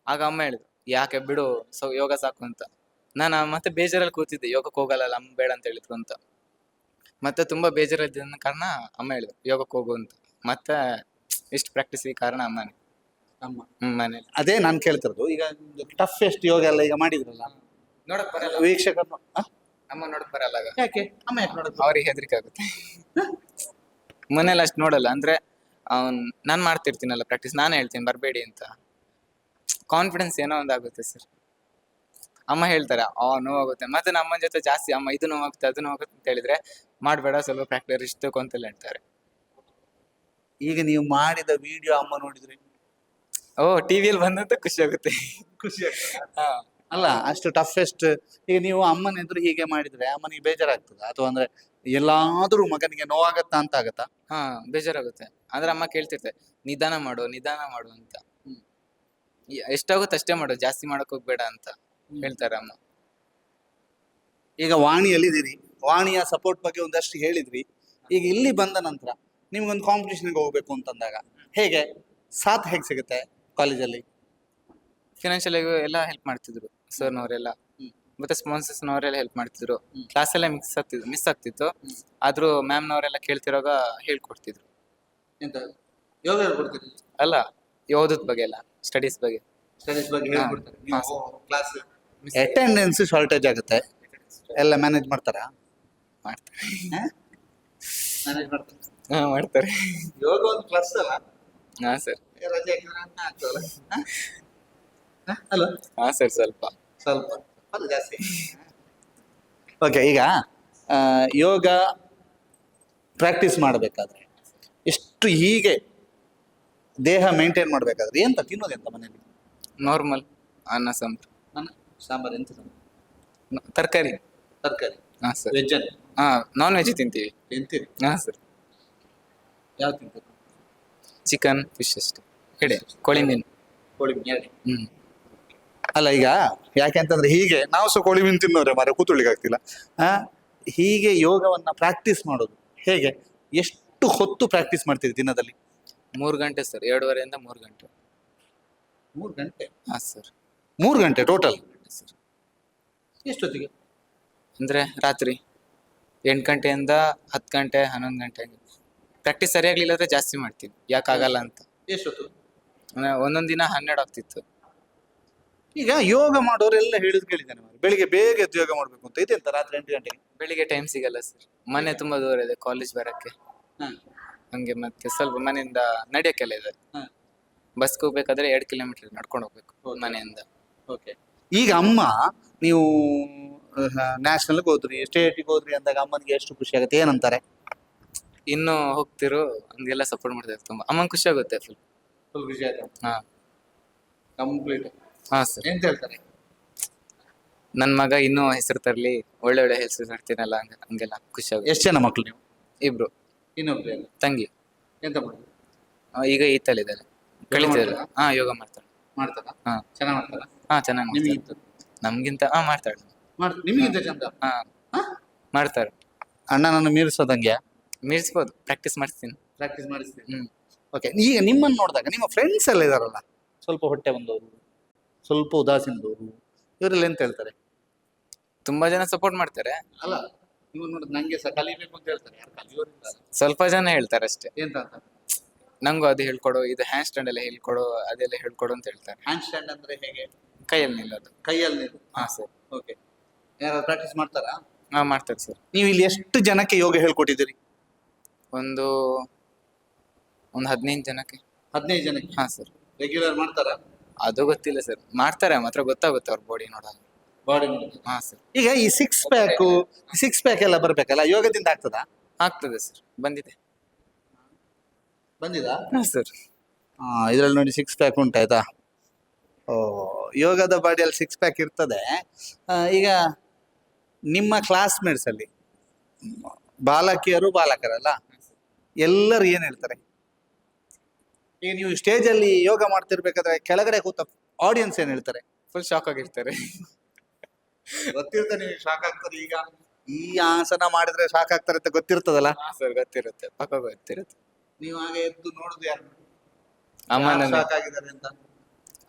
ಆಗ ಅಮ್ಮ ಹೇಳಿದ್ರು ಯಾಕೆ ಬಿಡು ಸೊ ಯೋಗ ಸಾಕು ಅಂತ. ನಾನು ಮತ್ತೆ ಬೇಜಾರಲ್ಲಿ ಕೂತಿದ್ದೆ ಯೋಗಕ್ಕೆ ಹೋಗಲ್ಲ ಅಮ್ಮ ಬೇಡ ಅಂತ ಹೇಳಿದ್ರು ಅಂತ. ಮತ್ತೆ ತುಂಬಾ ಬೇಜಾರಿದ್ದ ಕಾರಣ ಅಮ್ಮ ಹೇಳಿದ್ರು ಯೋಗಕ್ಕೆ ಹೋಗು ಅಂತ. ಮತ್ತೆ ಇಷ್ಟು ಈ ಕಾರಣ ಅಮ್ಮನೇ. ಅಮ್ಮ. ಹ್ಮ್ ಮನೇಲಿ. ಅದೇ ನಾನು ಕೇಳ್ತಿರೋದು ಈಗ ಟಫೆಸ್ಟ್ ಯೋಗ ಎಲ್ಲ ಈಗ ಮಾಡಿದ್ರಲ್ಲ? ನೋಡಕ್ ಬರಲ್ಲ. ವೀಕ್ಷಕರು ಆ? ಅಮ್ಮ ನೋಡಕ್ ಬರಲ್ಲ ಆಗ. ಯಾಕೆ? ಅಮ್ಮ ಯಾಕೆ ನೋಡೋದು ಅವ್ರಿಗೆ ಹೆದರಿಕೆ ಆಗುತ್ತೆ ಮನೇಲಿ ಅಷ್ಟು ನೋಡಲ್ಲ ಅಂದ್ರೆ ಅವ್ನ್ ನಾನ್ ಮಾಡ್ತಿರ್ತೀನಲ್ಲ ಪ್ರಾಕ್ಟೀಸ್ ನಾನೇ ಹೇಳ್ತೀನಿ ಬರಬೇಡಿ ಅಂತ. ಕಾನ್ಫಿಡೆನ್ಸ್ ಏನೋ ಒಂದು ಆಗುತ್ತೆ ಸರ್ ಅಮ್ಮ ಹೇಳ್ತಾರೆ ಆ ನೋವಾಗುತ್ತೆ. ಮತ್ತೆ ನಮ್ಮ ಜೊತೆ ಜಾಸ್ತಿ ಅಮ್ಮ ಇದು ನೋವಾಗುತ್ತೆ ಅದು ನೋವಾಗುತ್ತೆ ಅಂತ ಹೇಳಿದ್ರೆ ಮಾಡಬೇಡ ಸ್ವಲ್ಪ ಪ್ರಾಕ್ಟೀಸ್ ಇಷ್ಟು ಅಂತೆಲ್ಲ ಹೇಳ್ತಾರೆ ಈಗ ನೀವು ಮಾಡಿದ ವಿಡಿಯೋ ಅಮ್ಮ ನೋಡಿದ್ರಿ? ಓ ಟಿವಿಯಲ್ಲಿ ಬಂದಂತ ಖುಷಿ ಆಗುತ್ತೆ. ಖುಷಿ ಹಾ. ಅಲ್ಲ ಅಷ್ಟು ಟಫೆಸ್ಟ್ ಈಗ ನೀವು ಅಮ್ಮನ ಎದುರು ಹೀಗೆ ಮಾಡಿದ್ರೆ ಅಮ್ಮನಿಗೆ ಬೇಜಾರಾಗ್ತದ? ಅಥವಾ ಅಂದ್ರೆ ಎಲ್ಲಾದ್ರೂ ಮಗನಿಗೆ ನೋವಾಗತ್ತಾ ಅಂತ ಆಗತ್ತಾ? ಹಾ ಬೇಜಾರಾಗುತ್ತೆ. ಆದ್ರೆ ಅಮ್ಮ ಕೇಳ್ತಿರ್ತೆ ನಿಧಾನ ಮಾಡು ನಿಧಾನ ಮಾಡು ಅಂತ. ಎಷ್ಟಾಗುತ್ತೆ ಅಷ್ಟೇ ಮಾಡು ಜಾಸ್ತಿ ಮಾಡಕ್ ಹೋಗ್ಬೇಡ ಅಂತ ಹೇಳ್ತಾರೆ ಅಮ್ಮ. ಈಗ ವಾಣಿಯಲ್ಲಿ ಇದ್ದೀರಿ ವಾಣಿಯ ಸಪೋರ್ಟ್ ಬಗ್ಗೆ ಒಂದಷ್ಟು ಹೇಳಿದ್ರಿ. ಈಗ ಇಲ್ಲಿ ಬಂದ ನಂತರ ನಿಮ್ಗೊಂದು ಕಾಂಪಿಟೇಷನ್ಗೆ ಹೋಗ್ಬೇಕು ಅಂತಂದಾಗ ಹೇಗೆ? ಸಾಥ್ ಹೇಗೆ ಸಿಗುತ್ತೆ ಕಾಲೇಜಲ್ಲಿ ಫಿನಾನ್ಷಿಯಲ್ ಎಲ್ಲ ಹೆಲ್ಪ್ ಮಾಡ್ತಿದ್ರು ಸರ್ನವರೆಲ್ಲ. ಮತ್ತೆ ಸ್ಪಾನ್ಸರ್ಸ್ನವರೆಲ್ಲ ಹೆಲ್ಪ್ ಮಾಡ್ತಿದ್ರು. ಕ್ಲಾಸ್ ಎಲ್ಲ ಮಿಕ್ಸ್ ಆಗ್ತಿದ್ರು ಮಿಸ್ ಆಗ್ತಿತ್ತು. ಆದ್ರೂ ಮ್ಯಾಮ್ನವರೆಲ್ಲ ಕೇಳ್ತಿರುವಾಗ ಹೇಳ್ಕೊಡ್ತಿದ್ರು. ಎಂತ ಯೋಗ ಹೇಳ್ಕೊಡ್ತೀರಿ? ಅಲ್ಲ ಓದೋದ್ ಬಗ್ಗೆ ಎಲ್ಲ. ಸ್ಟಡೀಸ್ ಬಗ್ಗೆ. ಸ್ಟಡೀಸ್ ಬಗ್ಗೆ. ಹೇಳ್ಕೊಡ್ತಾರೆ. ಹಾ, ಕ್ಲಾಸ್ ಅಟೆಂಡೆನ್ಸ್ ಶಾರ್ಟೇಜ್ ಆಗುತ್ತೆ. ಎಲ್ಲ ಮ್ಯಾನೇಜ್ ಮಾಡ್ತಾರಾ? ಮಾಡ್ತಾರೆ. ಮ್ಯಾನೇಜ್ ಮಾಡ್ತಾರೆ. ಹಾ ಮಾಡ್ತಾರೆ. ಯೋಗ ಒಂದು ಕ್ಲಾಸ್ ಅಲ್ಲ? ಹಾ ಸರ್ ರಜೆ ಹಾಕಿದ್ರೆ ಅನ್ನ ಅಲ್ಲ ಹಾ? ಸರ್ ಸ್ವಲ್ಪ. ಸ್ವಲ್ಪ. ಅದು ಜಾಸ್ತಿ. ಓಕೆ ಈಗ ಆ, ಯೋಗ ಪ್ರಾಕ್ಟೀಸ್ ಮಾಡಬೇಕಾದ್ರೆ ಎಷ್ಟು ಹೀಗೆ ದೇಹ ಮೇಂಟೈನ್ ಮಾಡಬೇಕಾದ್ರೆ ಎಂತ ತಿನ್ನೋದು ಎಂತ ಮನೆಯಲ್ಲಿ ನಾರ್ಮಲ್ ಅನ್ನ ಸಾಂಬಾರ್. ಅನ್ನ ಸಾಂಬಾರು ಎಂತ ತರಕಾರಿ. ತರಕಾರಿ. ಹಾ ಸರ್. ವೆಜ್ ಅನ್ನ? ಹಾ ನಾನ್ ವೆಜ್ ತಿಂತೀವಿ. ತಿಂತೀವಿ ಹಾ ಸರ್. ಯಾವ್ದು ತಿಂತೀವಿ ಚಿಕನ್ ಫಿಶ್ ಅಷ್ಟೇ. ಕಡೆ ಕೋಳಿ ಮೀನು. ಕೋಳಿ ಮೀನು ಹೇಳಿ ಹ್ಮ್. ಅಲ್ಲ ಈಗ ಯಾಕೆ ಅಂತಂದ್ರೆ ಹೀಗೆ ನಾವು ಸಹ ಕೋಳಿ ಮೀನು ತಿನ್ನೋರೆ ಮಾರೆ ಕೂತ್ಕೊಳ್ಳಿಕ್ಕೆ ಆಗ್ತಿಲ್ಲ. ಆ ಹೀಗೆ ಯೋಗವನ್ನ ಪ್ರಾಕ್ಟೀಸ್ ಮಾಡೋದು ಹೇಗೆ? ಎಷ್ಟು ಹೊತ್ತು ಪ್ರಾಕ್ಟೀಸ್ ಮಾಡ್ತೀರಿ ದಿನದಲ್ಲಿ? ಮೂರು ಗಂಟೆ ಸರ್ ಎರಡೂವರೆಯಿಂದ ಮೂರು ಗಂಟೆ. ಮೂರು ಗಂಟೆ? ಹಾಂ ಸರ್. ಮೂರು ಗಂಟೆ ಟೋಟಲ್ ಸರ್. ಎಷ್ಟೊತ್ತಿಗೆ? ಅಂದರೆ ರಾತ್ರಿ ಎಂಟು ಗಂಟೆಯಿಂದ ಹತ್ತು ಗಂಟೆ ಹನ್ನೊಂದು ಗಂಟೆ ಪ್ರಾಕ್ಟೀಸ್ ಸರಿಯಾಗಲಿಲ್ಲ ಅಂದರೆ ಜಾಸ್ತಿ ಮಾಡ್ತೀವಿ ಯಾಕಾಗಲ್ಲ ಅಂತ. ಎಷ್ಟೊತ್ತು? ಒಂದೊಂದು ಒಂದೊಂದ್ ದಿನ ಹನ್ನೆರಡು ಆಗ್ತಿತ್ತು. ಈಗ ಯೋಗ ಮಾಡೋರೆಲ್ಲ ಹೇಳಿದ್ ಕೇಳಿದ್ದೇನೆ ಮಾರ್ರೆ. ಬೆಳಿಗ್ಗೆ ಬೇಗ ಎದ್ದು ಯೋಗ ಮಾಡಬೇಕು ಅಂತ ಇದೆಂತ ರಾತ್ರಿ ಎಂಟು ಗಂಟೆಗೆ? ಬೆಳಿಗ್ಗೆ ಟೈಮ್ ಸಿಗಲ್ಲ ಸರ್. ಮನೆ ತುಂಬಾ ದೂರ ಇದೆ ಕಾಲೇಜ್ ಬರಕ್ಕೆ. ಹಂಗೆ ಮತ್ತೆ ಸ್ವಲ್ಪ ಮನೆಯಿಂದ ನಡೆಯಕ್ಕೆಲ್ಲ ಇದೆ. ಬಸ್ ಬಸ್ಗೆ ಹೋಗ್ಬೇಕಾದ್ರೆ ಎರಡು ಕಿಲೋಮೀಟರ್ ನಡ್ಕೊಂಡು ಹೋಗ್ಬೇಕು. ಮನೆಯಿಂದ. ಓಕೆ. ಈಗ ಅಮ್ಮ ನೀವು ನ್ಯಾಷನಲ್ಗೆ ಹೋದ್ರಿ ಸ್ಟೇಟಿಗೆ ಹೋದ್ರಿ ಅಂದಾಗ ಅಮ್ಮನಿಗೆ ಎಷ್ಟು ಖುಷಿ ಆಗುತ್ತೆ? ಏನಂತಾರೆ? ಇನ್ನು ಹೋಗ್ತಿರೋ ಹಂಗೆಲ್ಲ ಸಪೋರ್ಟ್ ಮಾಡ್ತಾರೆ ತುಂಬಾ. ಅಮ್ಮಂಗ್ ಖುಷಿ ಆಗುತ್ತೆ ಫುಲ್ ಫುಲ್ ಖುಷಿ ಆಯ್ತು ಹಾ. ಕಂಪ್ಲೀಟ್ ಹಾ ಸರ್ ಎಂತ ಹೇಳ್ತಾರೆ? ನನ್ ಮಗ ಇನ್ನೂ ಹೆಸರು ತರಲಿ ಒಳ್ಳೆ ಒಳ್ಳೆ ಹೆಸರು ತರ್ತೀನಲ್ಲ ಹಂಗ ಹಂಗೆಲ್ಲ ಖುಷಿ ಆಗುತ್ತೆ. ಎಷ್ಟು ಜನ ಮಕ್ಕಳು ನೀವು? ಇಬ್ರು. ಇನ್ನೊಬ್ರು ತಂಗಿ. ಎಂತ ಮಾಡುದು ಆ, ಈಗ ಈತಲಿದ್ದಾರೆ ಕಲಿತಿದ್ದಾರೆ. ಮಾಡ್ತಾರಾ? ಹಾ ಯೋಗ ಮಾಡ್ತಾರೆ. ಮಾಡ್ತಾರ? ಹಾ. ಚೆನ್ನಾಗ್ ಮಾಡ್ತಾರ? ಹಾ ಚೆನ್ನಾಗಿ ನಿಮಗಿಂತ ನಮ್ಗಿಂತ ಹಾ ಮಾಡ್ತಾಳೆ ಮಾಡ್ ನಿಮಗಿಂತ ಚಂದ? ಹಾ. ಹಾ? ಮಾಡ್ತಾರೆ. ಅಣ್ಣನನ್ನು ಮೀರಿಸೋದಂಗೆ? ಮೀರಿಸ್ಬೋದು. ಪ್ರಾಕ್ಟೀಸ್ ಮಾಡಿಸ್ತೀನಿ. ಪ್ರಾಕ್ಟೀಸ್ ಮಾಡಿಸ್ತೀನಿ. ಹ್ಮ್. ಓಕೆ ಈಗ ನಿಮ್ಮನ್ನು ನೋಡಿದಾಗ ನಿಮ್ಮ ಫ್ರೆಂಡ್ಸ್ ಎಲ್ಲ ಇದಾರಲ್ಲ? ಸ್ವಲ್ಪ ಹೊಟ್ಟೆ ಬಂದವರು ಸ್ವಲ್ಪ ಉದಾಸೀನದವರು ಇವರೆಲ್ಲ ಎಂತ ಹೇಳ್ತಾರೆ? ತುಂಬಾ ಜನ ಸಪೋರ್ಟ್ ಮಾಡ್ತಾರೆ. ಅಲ್ಲ ನೀವು ನೋಡಿದ್ ನಂಗೆ ಸಹ ಕಲಿಬೇಕು ಅಂತ ಹೇಳ್ತಾರೆ. ಯಾರು ಕಲಿಯೋರಿಲ್ಲ ಸ್ವಲ್ಪ ಜನ ಹೇಳ್ತಾರೆ ಅಷ್ಟೇ. ಎಂತ ಅಂತ? ನಂಗೂ ಅದು ಹೇಳ್ಕೊಡು ಇದು ಹ್ಯಾಂಡ್ ಸ್ಟ್ಯಾಂಡ್ ಎಲ್ಲ ಹೇಳ್ಕೊಡು ಅದೆಲ್ಲ ಹೇಳ್ಕೊಡು ಅಂತ ಹೇಳ್ತಾರೆ. ಹ್ಯಾಂಡ್ ಸ್ಟ್ಯಾಂಡ್ ಅಂದ್ರೆ ಹೇಗೆ? ಕೈಯಲ್ಲಿ ನಿಲ್ಲೋದು. ಕೈಯಲ್ಲಿ ಹಾ ಸರ್. ಓಕೆ ಯಾರು ಪ್ರಾಕ್ಟೀಸ್ ಮಾಡ್ತಾರಾ? ಹಾ ಮಾಡ್ತಾರೆ ಸರ್. ನೀವು ಇಲ್ಲಿ ಎಷ್ಟು ಜನಕ್ಕೆ ಯೋಗ ಹೇಳ್ಕೊಟ್ಟಿದ್ದೀರಿ? ಒಂದು ಒಂದು ಹದಿನೈದು ಜನಕ್ಕೆ. ಹದಿನೈದು ಜನಕ್ಕೆ? ಹಾ ಸರ್. ರೆಗ್ಯುಲರ್ ಮಾಡ್ತಾರಾ? ಅದು ಗೊತ್ತಿಲ್ಲ ಸರ್. ಮಾಡ್ತಾರೆ ಮಾತ್ರ ಗೊತ್ತಾಗುತ್ತೆ ಅವ್ರ ಬಾಡಿ ನೋಡಲ್ಲ ಬಾಡಿ ಹಾ ಸರ್. ಈಗ ಈ ಸಿಕ್ಸ್ ಪ್ಯಾಕ್ ಸಿಕ್ಸ್ ಪ್ಯಾಕ್ ಎಲ್ಲ ಬರ್ಬೇಕಲ್ಲ ಯೋಗದಿಂದ ಆಗ್ತದಾ? ಆಗ್ತದೆ ಸರ್. ಬಂದಿದೆ. ಬಂದಿದಾ? ಹಾ ಸರ್. ಇದರಲ್ಲಿ ನೋಡಿ ಸಿಕ್ಸ್ ಪ್ಯಾಕ್ ಉಂಟಾಯ್ತಾ ಓ ಯೋಗದ ಬಾಡಿಯಲ್ಲಿ ಸಿಕ್ಸ್ ಪ್ಯಾಕ್ ಇರ್ತದೆ. ಆ, ಈಗ ನಿಮ್ಮ ಕ್ಲಾಸ್ಮೇಟ್ಸ್ ಅಲ್ಲಿ ಬಾಲಕಿಯರು ಬಾಲಕರಲ್ಲ? ಎಲ್ಲರೂ ಏನ್ ಹೇಳ್ತಾರೆ? ಈಗ ನೀವು ಸ್ಟೇಜಲ್ಲಿ ಯೋಗ ಮಾಡ್ತಿರ್ಬೇಕಾದ್ರೆ ಕೆಳಗಡೆ ಕೂತ ಆಡಿಯನ್ಸ್ ಏನ್ ಹೇಳ್ತಾರೆ? ಫುಲ್ ಶಾಕ್ ಆಗಿರ್ತಾರೆ. ಗೊತ್ತಿರ್ತದೆ ನಿಮಗೆ ಶಾಕ್ ಆಗ್ತದೆ ಈಗ? ಈ ಆಸನ ಮಾಡಿದ್ರೆ ಶಾಕ್ ಆಗ್ತಾರೆ ಅಂತ ಗೊತ್ತಿರ್ತದಲ್ಲ? ಹಾ ಸರ್ ಗೊತ್ತಿರುತ್ತೆ. ಪಕ್ಕ ಗೊತ್ತಿರುತ್ತೆ. ನೀವು ಹಾಗೆ ಎದ್ದು ನೋಡುದು ಯಾರು? ಅಮ್ಮ ಶಾಕ್ ಆಗಿದ್ದಾರೆ ಅಂತ?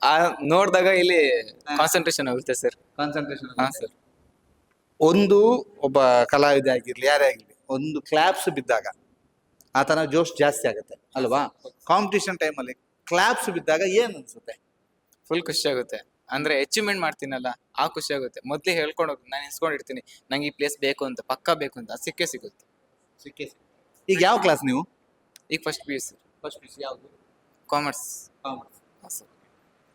ಆ ನೋಡಿದಾಗ ಇಲ್ಲಿ ಕಾನ್ಸಂಟ್ರೇಷನ್ ಆಗುತ್ತೆ ಸರ್ ಕಾನ್ಸಂಟ್ರೇಷನ್ ಹಾ ಸರ್ ಒಂದು ಒಬ್ಬ ಕಲಾವಿದ ಆಗಿರ್ಲಿ ಯಾರೇ ಆಗಿರ್ಲಿ ಒಂದು ಕ್ಲಾಪ್ಸ್ ಬಿದ್ದಾಗ ಆತನ ಜೋಶ್ ಜಾಸ್ತಿ ಆಗುತ್ತೆ ಅಲ್ವಾ? ಕಾಂಪಿಟೇಷನ್ ಟೈಮಲ್ಲಿ ಕ್ಲಾಪ್ಸ್ ಬಿದ್ದಾಗ ಏನ್ ಅನ್ಸುತ್ತೆ? ಫುಲ್ ಖುಷಿ ಆಗುತ್ತೆ. ಅಂದ್ರೆ ಅಚೀವ್ಮೆಂಟ್ ಮಾಡ್ತೀನಲ್ಲ ಆ ಖುಷಿ ಆಗುತ್ತೆ. ಮೊದ್ಲೇ ಹೇಳ್ಕೊಂಡು ಹೋಗಿ ನಾನು ಇನ್ಸ್ಕೊಂಡಿರ್ತೀನಿ ನಂಗೆ ಈ ಪ್ಲೇಸ್ ಬೇಕು ಅಂತ ಪಕ್ಕ ಬೇಕು ಅಂತ ಅದು ಸಿಕ್ಕೇ ಸಿಗುತ್ತೆ. ಸಿಕ್ಕೇ ಈಗ ಯಾವ ಕ್ಲಾಸ್ ನೀವು? ಈಗ first P U C first P ಯಾವುದು? ಕಾಮರ್ಸ್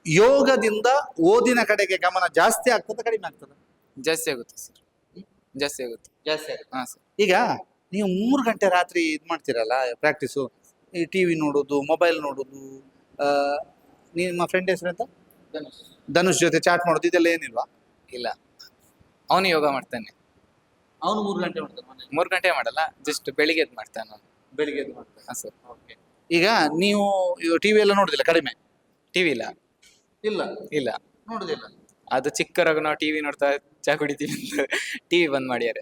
ಯೋಗದಿಂದ ಓದಿನ ಕಡೆಗೆ ಗಮನ ಜಾಸ್ತಿ ಆಗ್ತದೆ ಕಡಿಮೆ ಆಗ್ತದೆ? ಜಾಸ್ತಿ ಆಗುತ್ತೆ ಸರ್ ಜಾಸ್ತಿ ಆಗುತ್ತೆ. ಜಾಸ್ತಿ ಆಗುತ್ತೆ. ಹಾಂ ಸರ್ ಈಗ ನೀವು ಮೂರು ಗಂಟೆ ರಾತ್ರಿ ಇದು ಮಾಡ್ತೀರಲ್ಲ ಪ್ರಾಕ್ಟೀಸು ಈ ಟಿ ವಿ ನೋಡೋದು ಮೊಬೈಲ್ ನೋಡೋದು ಆ, ನಿಮ್ಮ ಫ್ರೆಂಡ್ ಹೆಸರು ಅಂತ ಧನುಷ್. ಜೊತೆ ಚಾಟ್ ಮಾಡೋದು ಇದೆಲ್ಲ ಏನಿಲ್ವಾ? ಇಲ್ಲ. ಅವನು ಯೋಗ ಮಾಡ್ತಾನೆ. ಅವನು ಮೂರು ಗಂಟೆ ಮಾಡ್ತಾನೆ ಮನೇಲಿ ಮೂರ್ ಗಂಟೆ ಮಾಡಲ್ಲ ಜಸ್ಟ್ ಬೆಳಿಗ್ಗೆ ಎದ್ದು ಮಾಡ್ತಾನೆ ಅವನು. ಬೆಳಿಗ್ಗೆ ಎದ್ದು ಮಾಡ್ತಾನೆ. ಹಾಂ ಸರ್. ಈಗ ನೀವು ಟಿವಿ ಎಲ್ಲ ನೋಡುದಿಲ್ಲ ಕಡಿಮೆ? ಟಿವಿ ಇಲ್ಲ? ಇಲ್ಲ. ಇಲ್ಲ. ನೋಡುದಿಲ್ಲ. ಅದು ಚಿಕ್ಕರಾಗ ನಾವು ಟಿವಿ ನೋಡ್ತಾ ಚಾ ಕುಡಿತೀವಿ ಅಂತ ಟಿವಿ ಬಂದ್ ಮಾಡ್ಯಾರೆ.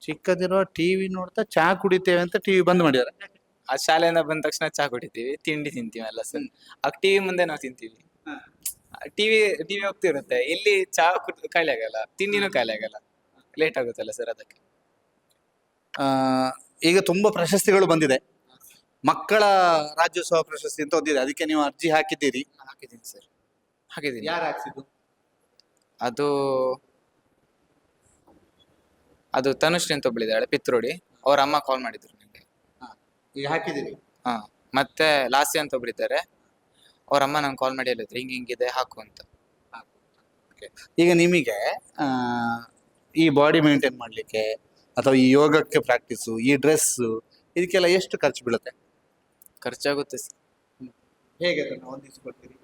ಚಿಕ್ಕದಿರುವ ಟಿವಿ ನೋಡ್ತಾ ಚಾ ಕುಡಿತೇವೆ ಅಂತ ಟಿವಿ ಬಂದ್ ಮಾಡ್ಯಾರೆ. ಆ ಶಾಲೆಯಿಂದ ಬಂದ ತಕ್ಷಣ ಚಾ ಕುಡಿತೀವಿ ತಿಂಡಿ ತಿಂತೀವಿ ಎಲ್ಲ ಸರ್. ಆ ಟಿವಿ ಮುಂದೆ ನಾವು ತಿಂತೀವಿ. ಟಿವಿ ಟಿವಿ ಹೋಗ್ತಿರುತ್ತೆ ಇಲ್ಲಿ ಚಾ ಕುಡ್- ಖಾಲಿ ಆಗಲ್ಲ. ತಿಂಡಿನೂ ಖಾಲಿ ಆಗಲ್ಲ. ಲೇಟ್ ಆಗುತ್ತಲ್ಲ ಸರ್ ಅದಕ್ಕೆ? ಆ, ಈಗ ತುಂಬಾ ಪ್ರಶಸ್ತಿಗಳು ಬಂದಿದೆ. ಮಕ್ಕಳ ರಾಜ್ಯೋತ್ಸವ ಪ್ರಶಸ್ತಿ ಅಂತ ಒಂದಿದೆ. ಅದಕ್ಕೆ ನೀವು ಅರ್ಜಿ ಹಾಕಿದ್ದೀರಿ. ಹಾಕಿದ್ದೀನಿ ಸರ್ ಹಾಕಿದ್ದೀನಿ. ಯಾರು ಹಾಕ್ಸಿದ್ದು? ಅದು ಅದು ತನುಶ್ರೀ ಅಂತ ಒಬ್ಳಿದ್ದಾಳೆ ಪಿತ್ರೋಡಿ. ಅವ್ರ ಅಮ್ಮ ಕಾಲ್ ಮಾಡಿದ್ರು ನನಗೆ ಈಗ ಹಾಕಿದ್ದೀರಿ? ಹಾ ಮತ್ತೆ ಲಾಸ್ಯ ಅಂತ ಒಬ್ರಿದ್ದಾರೆ ಅವ್ರ ಅಮ್ಮ ನಂಗೆ ಕಾಲ್ ಮಾಡಿ ಹೇಳಿದ್ರು ಹಿಂಗೆ ಹಿಂಗಿದೆ ಹಾಕು ಅಂತ. ಈಗ ನಿಮಗೆ ಈ ಬಾಡಿ ಮೇಂಟೈನ್ ಮಾಡಲಿಕ್ಕೆ ಅಥವಾ ಈ ಯೋಗಕ್ಕೆ ಪ್ರಾಕ್ಟೀಸು ಈ ಡ್ರೆಸ್ಸು ಇದಕ್ಕೆಲ್ಲ ಎಷ್ಟು ಖರ್ಚು ಬೀಳುತ್ತೆ? ಖರ್ಚಾಗುತ್ತೆ sir. ಹೇಗೆ ಅದನ್ನು ಹೊಂದಿಸಿಕೊಳ್ತೀರಿ?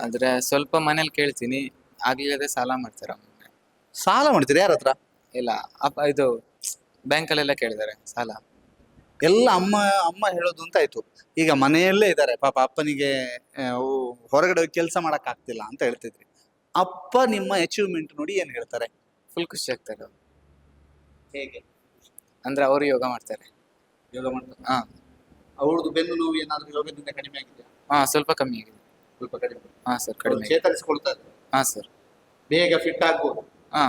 ಆದ್ರೆ ಸ್ವಲ್ಪ ಮನೇಲಿ ಕೇಳ್ತೀನಿ ಆಗ್ಲಿಲ್ಲದೆ ಸಾಲ ಮಾಡ್ತಾರೆ ಅಮ್ಮ. ಸಾಲ ಮಾಡ್ತೀರಿ ಯಾರ ಹತ್ರ? ಇಲ್ಲ ಅಪ್ಪ ಇದು ಬ್ಯಾಂಕಲ್ಲೆಲ್ಲ ಕೇಳಿದ್ದಾರೆ ಸಾಲ. ಎಲ್ಲ ಅಮ್ಮ ಅಮ್ಮ ಹೇಳೋದು ಅಂತ ಆಯ್ತು. ಈಗ ಮನೆಯಲ್ಲೇ ಇದ್ದಾರೆ ಪಾಪ ಅಪ್ಪನಿಗೆ ಹೊರಗಡೆ ಕೆಲಸ ಮಾಡಕ್ ಆಗ್ತಿಲ್ಲ ಅಂತ ಹೇಳ್ತಿದ್ರಿ. ಅಪ್ಪ ನಿಮ್ಮ ಅಚೀವ್ಮೆಂಟ್ ನೋಡಿ ಏನ್ ಹೇಳ್ತಾರೆ? ಫುಲ್ ಖುಷಿ ಆಗ್ತಾರೆ ಹೇಗೆ? ಅಂದ್ರೆ ಅವರು ಯೋಗ ಮಾಡ್ತಾರೆ. ಯೋಗ ಮಾಡ್ತಾರೆ? ಹಾ. ಅವ್ರದ್ದು ಬೆನ್ನು ನೋವು ಏನಾದ್ರೂ ಯೋಗದಿಂದ ಕಡಿಮೆ ಆಗಿದೆ ಹಾ ಸ್ವಲ್ಪ ಕಮ್ಮಿ ಆಗಿದೆ. ಸ್ವಲ್ಪ ಕಡಿಮೆ ಹಾ ಸರ್ ಕಡಿಮೆ ಚೇತರಿಸಿಕೊಳ್ತಾ ಇದ್ದಾರೆ ಹಾ ಸರ್. ಬೇಗ ಫಿಟ್ ಆಗ್ಬೋದು. ಹಾ?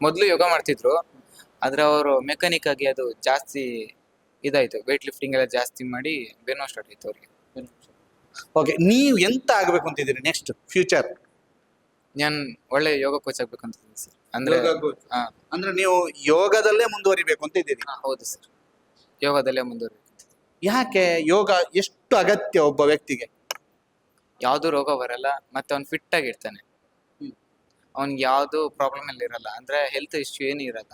ಮೊದಲು ಯೋಗ ಮಾಡ್ತಿದ್ರು ಆದ್ರೆ ಅವರು ಮೆಕ್ಯಾನಿಕ್ ಆಗಿ ಅದು ಜಾಸ್ತಿ ಇದಾಯ್ತು. ವೆಯ್ಟ್ ಲಿಫ್ಟಿಂಗ್ ಎಲ್ಲ ಜಾಸ್ತಿ ಮಾಡಿ ಬೆನ್ನೋ ಸ್ಟಾರ್ಟ್ ಆಯ್ತು ಅವ್ರಿಗೆ. ಓಕೆ ನೀವು ಎಂತ ಆಗ್ಬೇಕು ಅಂತಿದ್ದೀರಿ ನೆಕ್ಸ್ಟ್ ಫ್ಯೂಚರ್ ನಾನು ಒಳ್ಳೆ ಯೋಗ ಕೋಚ್ ಆಗ್ಬೇಕು ಅಂತ ಸರ್ ಅಂದ್ರೆ ಹಾ. ಅಂದ್ರೆ ನೀವು ಯೋಗದಲ್ಲೇ ಮುಂದುವರಿಬೇಕು ಅಂತ ಇದ್ದೀರಿ ಹಾ, ಹೌದು ಸರ್ ಯೋಗದಲ್ಲೇ ಮುಂದುವರಿಬೇಕು ಯಾಕೆ ಯೋಗ ಎಷ್ಟು ಅಗತ್ಯ ಒಬ್ಬ ವ್ಯಕ್ತಿಗೆ? ಯಾವ್ದು ರೋಗ ಬರಲ್ಲ ಮತ್ತೆ ಅವ್ನು ಫಿಟ್ ಆಗಿರ್ತಾನೆ ಇರ್ತಾನೆ. ಅವ್ನಿಗೆ ಯಾವ್ದು ಪ್ರಾಬ್ಲಮ್ ಎಲ್ಲ ಇರಲ್ಲ. ಅಂದ್ರೆ ಹೆಲ್ತ್ ಇಶ್ಯೂ ಏನು ಇರಲ್ಲ.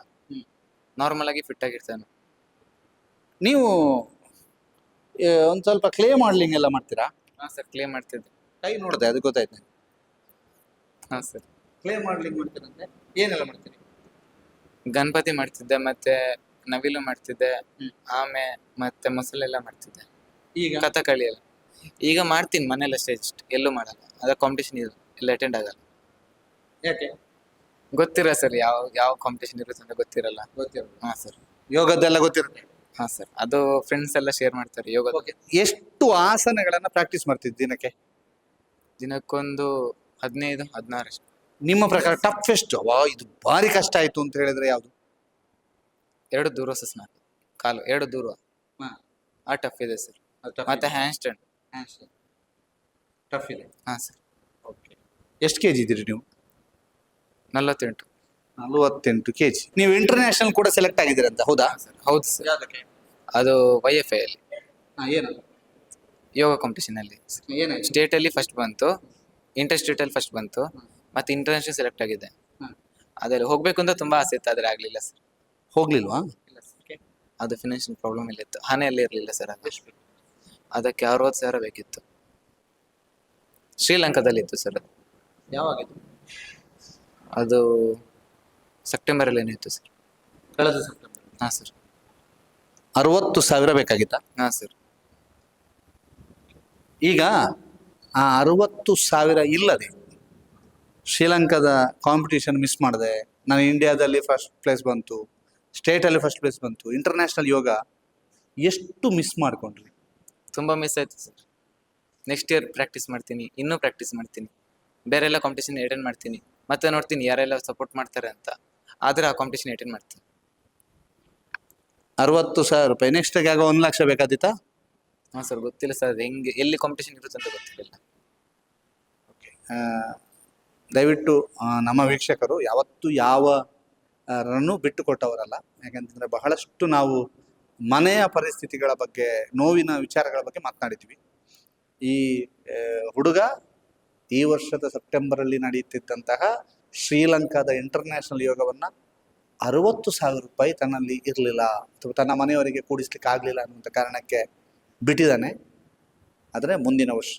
ನಾರ್ಮಲ್ ಆಗಿ ಫಿಟ್ ಆಗಿರ್ತಾನೆ ನೀವು ಒಂದು ಸ್ವಲ್ಪ ಕ್ಲೇ ಮಾಡಲಿಂಗ್ ಎಲ್ಲ ಮಾಡ್ತೀರಾ? ಹಾಂ ಸರ್ ಕ್ಲೇ ಮಾಡ್ತಿದ್ದೆ. ಕೈ ನೋಡಿದೆ ಅದು ಗೊತ್ತಾಯ್ತು ಹಾಂ ಸರ್. ಕ್ಲೇ ಮಾಡ್ಲಿಂಗ್ ಮಾಡ್ತೀರಂತೆ ಏನೆಲ್ಲ ಮಾಡ್ತೀರಿ? ಗಣಪತಿ ಮಾಡ್ತಿದ್ದೆ ಮತ್ತೆ ನವಿಲು ಮಾಡ್ತಿದ್ದೆ. ಆಮೆ ಮತ್ತೆ ಮೊಸಳೆಲ್ಲ ಮಾಡ್ತಿದ್ದೆ. ಈಗ? ಕಥಕಳಿ ಎಲ್ಲ. ಈಗ ಮಾಡ್ತೀನಿ ಮನೆಯಲ್ಲ ಸ್ಟೇಜ್ ಇಷ್ಟು ಎಲ್ಲೂ ಮಾಡಲ್ಲ. ಅದ ಕಾಂಪಿಟೇಷನ್ ಇಲ್ಲ ಎಲ್ಲ ಅಟೆಂಡ್ ಆಗಲ್ಲ. ಯಾಕೆ? ಗೊತ್ತಿರ ಸರ್ ಯಾವ ಯಾವ ಕಾಂಪಿಟೇಷನ್ ಇರುತ್ತೆ ಅಂತ ಗೊತ್ತಿರಲ್ಲ. ಗೊತ್ತಿರಲ್ಲ. ಹಾಂ ಸರ್. ಯೋಗದ್ದೆಲ್ಲ ಗೊತ್ತಿರುತ್ತೆ? ಹಾ ಸರ್ ಅದು ಫ್ರೆಂಡ್ಸ್ ಎಲ್ಲ ಶೇರ್ ಮಾಡ್ತಾರೆ ಯೋಗ ಓಕೆ ಎಷ್ಟು ಆಸನಗಳನ್ನ ಪ್ರಾಕ್ಟೀಸ್ ಮಾಡ್ತಿದ್ದೆ ದಿನಕ್ಕೆ? ದಿನಕ್ಕೊಂದು ಹದಿನೈದು ಹದಿನಾರು ಅಷ್ಟು ನಿಮ್ಮ ಪ್ರಕಾರ ಟಫೆಸ್ಟ್ ವಾ ಇದು ಭಾರಿ ಕಷ್ಟ ಆಯ್ತು ಅಂತ ಹೇಳಿದ್ರೆ ಯಾವುದು? ಎರಡು ದೂರ ಸಸ್ನ ಕಾಲು ಎರಡು ದೂರ. ಆ ಟಫ್ ಇದೆ ಸರ್. ಮತ್ತೆ ಹ್ಯಾಂಡ್ ಸ್ಟ್ಯಾಂಡ್ ಟಫ್ ಇದೆ. ಹಾ ಸರ್. ಎಷ್ಟು ಕೆಜಿ ಇದ್ದೀರಿ ನೀವು? ನಲವತ್ತೆಂಟು. ನಲವತ್ತೆಂಟು ಕೆಜಿ. ನೀವು ಇಂಟರ್ನ್ಯಾಷನಲ್ ಕೂಡ ಸೆಲೆಕ್ಟ್ ಆಗಿದ್ದೀರಂತ ಹೌದಾ? ಸರ್ ಹೌದು ಸರ್. ಅದಕ್ಕೆ ಅದು ವೈ ಎಫ್ ಐ ಅಲ್ಲಿ. ಏನು? ಯೋಗ ಕಾಂಪಿಟೇಷನ್ ಅಲ್ಲಿ. ಏನಾಯ್ತು ಸ್ಟೇಟ್ ಅಲ್ಲಿ ಫಸ್ಟ್ ಬಂತು ಇಂಟರ್ ಸ್ಟೇಟ್ ಅಲ್ಲಿ ಫಸ್ಟ್ ಬಂತು ಮತ್ತೆ ಇಂಟರ್ನ್ಯಾಷನಲ್ ಸೆಲೆಕ್ಟ್ ಆಗಿದೆ. ಅದರಲ್ಲಿ ಹೋಗ್ಬೇಕು ಅಂತ ತುಂಬಾ ಆಸೆ ಇತ್ತು ಆದ್ರೆ ಆಗ್ಲಿಲ್ಲ ಸರ್. ಹೋಗ್ಲಿಲ್ವಾ? ಅದು ಫಿನಾನ್ಷಿಯಲ್ ಪ್ರಾಬ್ಲಮ್ ಇಲ್ಲ ಇತ್ತು. ಹಣೆಯಲ್ಲಿ ಇರಲಿಲ್ಲ ಸರ್ ಅದು. ಅದಕ್ಕೆ ಅರವತ್ತು ಸಾವಿರ ಬೇಕಿತ್ತು. ಶ್ರೀಲಂಕಾದಲ್ಲಿ ಇತ್ತು ಸರ್ ಅದು. ಯಾವಾಗ ಅದು ಸೆಪ್ಟೆಂಬರ್ ಅಲ್ಲಿ ಏನಿತ್ತು ಸರ್? ಕಳೆದ ಸೆಪ್ಟೆಂಬರ್ ಹಾ ಸರ್. ಅರವತ್ತು ಸಾವಿರ ಬೇಕಾಗಿತ್ತಾ? ಹಾ ಸರ್. ಈಗ ಆ ಅರವತ್ತು ಸಾವಿರ ಇಲ್ಲದೆ ಶ್ರೀಲಂಕಾದ ಕಾಂಪಿಟೇಷನ್ ಮಿಸ್ ಮಾಡಿದೆ ನಾನು ಇಂಡಿಯಾದಲ್ಲಿ ಫಸ್ಟ್ ಪ್ಲೇಸ್ ಬಂತು ಸ್ಟೇಟಲ್ಲಿ ಫಸ್ಟ್ ಪ್ಲೇಸ್ ಬಂತು ಇಂಟರ್ನ್ಯಾಷನಲ್ ಯೋಗ ಎಷ್ಟು ಮಿಸ್ ಮಾಡ್ಕೊಂಡ್ರಿ? ತುಂಬಾ ಮಿಸ್ ಆಯ್ತು ಸರ್. ನೆಕ್ಸ್ಟ್ ಇಯರ್ ಪ್ರಾಕ್ಟೀಸ್ ಮಾಡ್ತೀನಿ ಇನ್ನೂ ಪ್ರಾಕ್ಟೀಸ್ ಮಾಡ್ತೀನಿ. ಬೇರೆ ಎಲ್ಲ ಕಾಂಪಿಟೇಷನ್ ಅಟೆಂಡ್ ಮಾಡ್ತೀನಿ. ಮತ್ತೆ ನೋಡ್ತೀನಿ ಯಾರೆಲ್ಲ ಸಪೋರ್ಟ್ ಮಾಡ್ತಾರೆ ಅಂತ. ಆದ್ರೆ ಆ ಕಾಂಪಿಟೇಷನ್ ಅಟೆಂಡ್ ಮಾಡ್ತೀನಿ. ಅರವತ್ತು ಸಾವಿರ ರೂಪಾಯಿ. ನೆಕ್ಸ್ಟ್ ಆಗ ಒಂದು ಲಕ್ಷ ಬೇಕಾದಿತ್ತಾ? ಹಾ ಸರ್ ಗೊತ್ತಿಲ್ಲ ಸರ್ ಹೆಂಗೆ ಎಲ್ಲಿ ಕಾಂಪಿಟೇಷನ್ ಇರುತ್ತೆ ಅಂತ ಗೊತ್ತಿಲ್ಲ ಓಕೆ ದಯವಿಟ್ಟು ನಮ್ಮ ವೀಕ್ಷಕರು ಯಾವತ್ತೂ ಯಾವ ರನ್ನು ಬಿಟ್ಟು ಕೊಟ್ಟವರಲ್ಲ ಯಾಕಂತಂದ್ರೆ ಬಹಳಷ್ಟು ನಾವು ಮನೆಯ ಪರಿಸ್ಥಿತಿಗಳ ಬಗ್ಗೆ ನೋವಿನ ವಿಚಾರಗಳ ಬಗ್ಗೆ ಮಾತನಾಡಿದ್ವಿ. ಈ ಹುಡುಗ ಈ ವರ್ಷದ ಸೆಪ್ಟೆಂಬರಲ್ಲಿ ನಡೆಯುತ್ತಿದ್ದಂತಹ ಶ್ರೀಲಂಕಾದ ಇಂಟರ್ನ್ಯಾಷನಲ್ ಯೋಗವನ್ನ ಅರವತ್ತು ಸಾವಿರ ರೂಪಾಯಿ ತನ್ನಲ್ಲಿ ಇರಲಿಲ್ಲ ಅಥವಾ ತನ್ನ ಮನೆಯವರಿಗೆ ಕೂಡಿಸ್ಲಿಕ್ಕೆ ಆಗಲಿಲ್ಲ ಅನ್ನುವಂಥ ಕಾರಣಕ್ಕೆ ಬಿಟ್ಟಿದ್ದಾನೆ. ಆದರೆ ಮುಂದಿನ ವರ್ಷ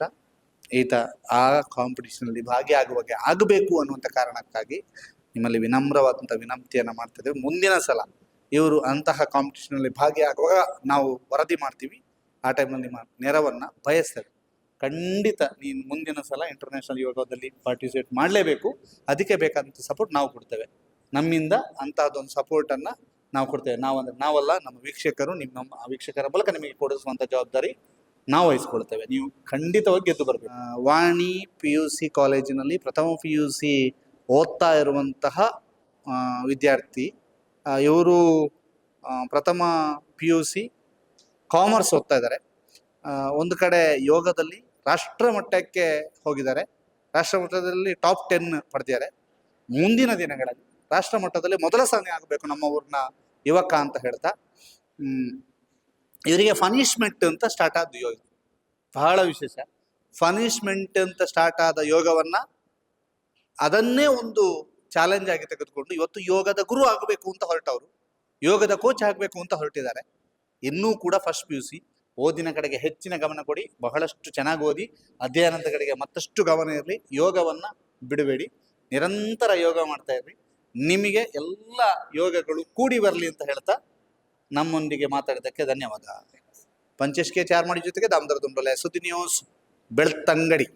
ಈತ ಆ ಕಾಂಪಿಟೇಷನಲ್ಲಿ ಭಾಗಿಯಾಗುವಾಗೆ ಆಗಬೇಕು ಅನ್ನುವಂಥ ಕಾರಣಕ್ಕಾಗಿ ನಿಮ್ಮಲ್ಲಿ ವಿನಮ್ರವಾದಂಥ ವಿನಂತಿಯನ್ನು ಮಾಡ್ತಿದ್ದೇವೆ ಮುಂದಿನ ಸಲ ಇವರು ಅಂತಹ ಕಾಂಪಿಟೇಷನಲ್ಲಿ ಭಾಗಿಯಾಗುವಾಗ ನಾವು ವರದಿ ಮಾಡ್ತೀವಿ. ಆ ಟೈಮಲ್ಲಿ ನಿಮ್ಮ ನೆರವನ್ನು ಬಯಸ್ತೇವೆ. ಖಂಡಿತ ನೀನು ಮುಂದಿನ ಸಲ ಇಂಟರ್ನ್ಯಾಷನಲ್ ಯೋಗದಲ್ಲಿ ಪಾರ್ಟಿಸಿಪೇಟ್ ಮಾಡಲೇಬೇಕು. ಅದಕ್ಕೆ ಬೇಕಾದಂಥ ಸಪೋರ್ಟ್ ನಾವು ಕೊಡ್ತೇವೆ. ನಮ್ಮಿಂದ ಅಂತಹದ್ದೊಂದು ಸಪೋರ್ಟನ್ನು ನಾವು ಕೊಡ್ತೇವೆ. ನಾವಂದ್ರೆ ನಾವಲ್ಲ, ನಮ್ಮ ವೀಕ್ಷಕರು ನಿಮ್ಮ ನಮ್ಮ ವೀಕ್ಷಕರ ಮೂಲಕ ನಿಮಗೆ ಕೊಡಿಸುವಂಥ ಜವಾಬ್ದಾರಿ ನಾವು ವಹಿಸ್ಕೊಳ್ತೇವೆ ನೀವು ಖಂಡಿತವಾಗಿ ಗೆದ್ದು ಬರಬೇಕು. ವಾಣಿ ಪಿ ಯು ಸಿ ಕಾಲೇಜಿನಲ್ಲಿ ಪ್ರಥಮ ಪಿ ಯು ಸಿ ಓದ್ತಾ ಇರುವಂತಹ ವಿದ್ಯಾರ್ಥಿ. ಇವರು ಪ್ರಥಮ ಪಿ ಯು ಸಿ ಕಾಮರ್ಸ್ ಓದ್ತಾ ಇದ್ದಾರೆ. ಒಂದು ಕಡೆ ಯೋಗದಲ್ಲಿ ರಾಷ್ಟ್ರ ಮಟ್ಟಕ್ಕೆ ಹೋಗಿದ್ದಾರೆ. ರಾಷ್ಟ್ರ ಮಟ್ಟದಲ್ಲಿ ಟಾಪ್ ಟೆನ್ ಪಡೆದಿದ್ದಾರೆ. ಮುಂದಿನ ದಿನಗಳಲ್ಲಿ ರಾಷ್ಟ್ರ ಮಟ್ಟದಲ್ಲಿ ಮೊದಲ ಸಾಧನೆ ಆಗಬೇಕು ನಮ್ಮ ಊರಿನ ಯುವಕ ಅಂತ ಹೇಳ್ತಾ. ಇವರಿಗೆ ಫನಿಷ್ಮೆಂಟ್ ಅಂತ ಸ್ಟಾರ್ಟ್ ಆದ ಯೋಗ. ಬಹಳ ವಿಶೇಷ. ಫನಿಷ್ಮೆಂಟ್ ಅಂತ ಸ್ಟಾರ್ಟ್ ಆದ ಯೋಗವನ್ನ ಅದನ್ನೇ ಒಂದು ಚಾಲೆಂಜ್ ಆಗಿ ತೆಗೆದುಕೊಂಡು ಇವತ್ತು ಯೋಗದ ಗುರು ಆಗಬೇಕು ಅಂತ ಹೊರಟವರು. ಯೋಗದ ಕೋಚ್ ಆಗಬೇಕು ಅಂತ ಹೊರಟಿದ್ದಾರೆ. ಇನ್ನೂ ಕೂಡ ಫಸ್ಟ್ ಪಿ ಯು ಸಿ ಓದಿನ ಕಡೆಗೆ ಹೆಚ್ಚಿನ ಗಮನ ಕೊಡಿ. ಬಹಳಷ್ಟು ಚೆನ್ನಾಗಿ ಓದಿ. ಅಧ್ಯಯನದ ಕಡೆಗೆ ಮತ್ತಷ್ಟು ಗಮನ ಇರಲಿ. ಯೋಗವನ್ನ ಬಿಡಬೇಡಿ. ನಿರಂತರ ಯೋಗ ಮಾಡ್ತಾ ಇರಲಿ ನಿಮಗೆ ಎಲ್ಲ ಯೋಗಗಳು ಕೂಡಿ ಬರಲಿ ಅಂತ ಹೇಳ್ತಾ ನಮ್ಮೊಂದಿಗೆ ಮಾತಾಡಿದ್ದಕ್ಕೆ ಧನ್ಯವಾದ. ಪಂಚೇಶ್ ಕೆ ಚಾರ್ಮಾಡಿ ಜೊತೆಗೆ ದಾಮೋದರ ದುಂಬಲೆ ಸುದ್ದಿ ನ್ಯೂಸ್ ಬೆಳ್ತಂಗಡಿ.